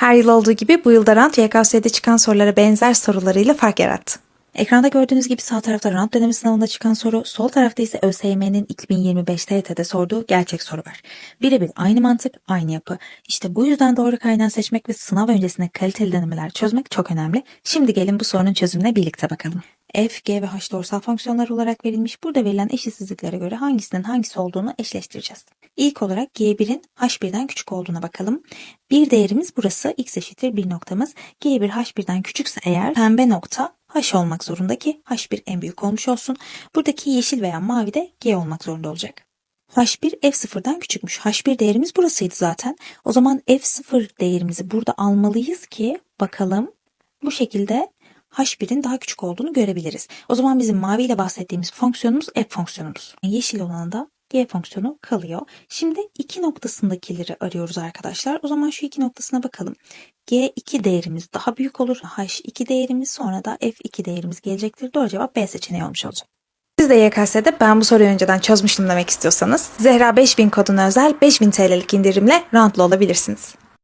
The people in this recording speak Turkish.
Her yıl olduğu gibi bu yılda rant YKS'de çıkan sorulara benzer sorularıyla fark yarattı. Ekranda gördüğünüz gibi sağ tarafta rant dönemi sınavında çıkan soru, sol tarafta ise ÖSYM'nin 2025 TYT'de sorduğu gerçek soru var. Birebir aynı mantık, aynı yapı. İşte bu yüzden doğru kaynağı seçmek ve sınav öncesinde kaliteli denemeler çözmek çok önemli. Şimdi gelin bu sorunun çözümüne birlikte bakalım. F, G ve H doğrusal fonksiyonlar olarak verilmiş. Burada verilen eşitsizliklere göre hangisinin hangisi olduğunu eşleştireceğiz. İlk olarak G1'in H1'den küçük olduğuna bakalım. Bir değerimiz burası x eşittir bir noktamız. G1 H1'den küçükse eğer pembe nokta H olmak zorunda ki H1 en büyük olmuş olsun. Buradaki yeşil veya mavi de G olmak zorunda olacak. H1 F0'dan küçükmüş. H1 değerimiz burasıydı zaten. O zaman F0 değerimizi burada almalıyız ki bakalım bu şekilde H1'in daha küçük olduğunu görebiliriz. O zaman bizim maviyle bahsettiğimiz fonksiyonumuz f fonksiyonumuz. Yeşil olan da g fonksiyonu kalıyor. Şimdi iki noktasındakileri arıyoruz arkadaşlar. O zaman şu iki noktasına bakalım. G2 değerimiz daha büyük olur. H2 değerimiz sonra da F2 değerimiz gelecektir. Doğru cevap B seçeneği olmuş olacak. Siz de YKS'de ben bu soruyu önceden çözmüştüm demek istiyorsanız Zehra 5000 koduna özel 5000 TL'lik indirimle rantlı olabilirsiniz.